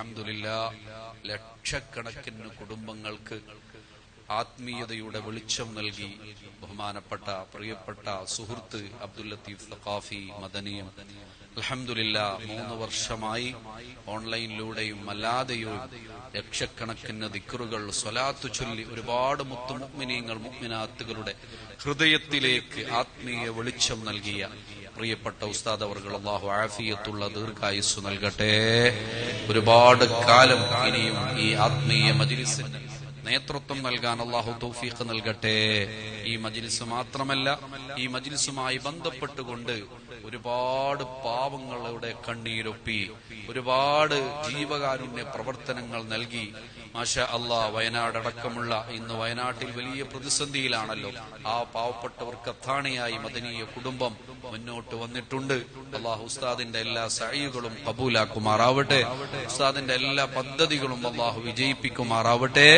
അലഹമില്ല ലക്ഷക്കണക്കിന് കുടുംബങ്ങൾക്ക് ആത്മീയതയുടെ വെളിച്ചം നൽകി ബഹുമാനപ്പെട്ട പ്രിയപ്പെട്ട സുഹൃത്ത് അബ്ദുൽ ലത്തീഫ് സഖാഫി മദനിയം. അലഹമില്ല മൂന്ന് വർഷമായി ഓൺലൈനിലൂടെയും അല്ലാതെയും ലക്ഷക്കണക്കിന് ദിക്കറുകൾ സ്വലാത്തു ചൊല്ലി ഒരുപാട് മുത്തു മുഗ്മിനീങ്ങൾ മുഗ്മിനാത്തുകളുടെ ഹൃദയത്തിലേക്ക് ആത്മീയ വെളിച്ചം നൽകിയ പ്രിയപ്പെട്ട ഉസ്താദ് അവർ അള്ളാഹു ആഫിയത്തുള്ള ദീർഘായുസ് നൽകട്ടെ. ഒരുപാട് കാലം ഇനിയും ഈ ആത്മീയ മജിലിസിന് നേതൃത്വം നൽകാൻ അള്ളാഹു തൗഫീഖ് നൽകട്ടെ. ഈ മജിലിസ് മാത്രമല്ല ഈ മജിലിസുമായി ബന്ധപ്പെട്ടുകൊണ്ട് ഒരുപാട് പാവങ്ങളുടെ കണ്ണീരൊപ്പി ഒരുപാട് ജീവകാരുണ്യ പ്രവർത്തനങ്ങൾ നൽകി. മാഷ അള്ളാ വയനാട് അടക്കമുള്ള ഇന്ന് വയനാട്ടിൽ വലിയ പ്രതിസന്ധിയിലാണല്ലോ. ആ പാവപ്പെട്ടവർക്ക് അത്താണിയായി മദനീയ കുടുംബം മുന്നോട്ട് വന്നിട്ടുണ്ട്. അള്ളാഹു ഉസ്താദിന്റെ എല്ലാ സഴികളും കബൂലാക്കുമാറാവട്ടെ. ഉസ്താദിന്റെ എല്ലാ പദ്ധതികളും അള്ളാഹു വിജയിപ്പിക്കുമാറാവട്ടെ.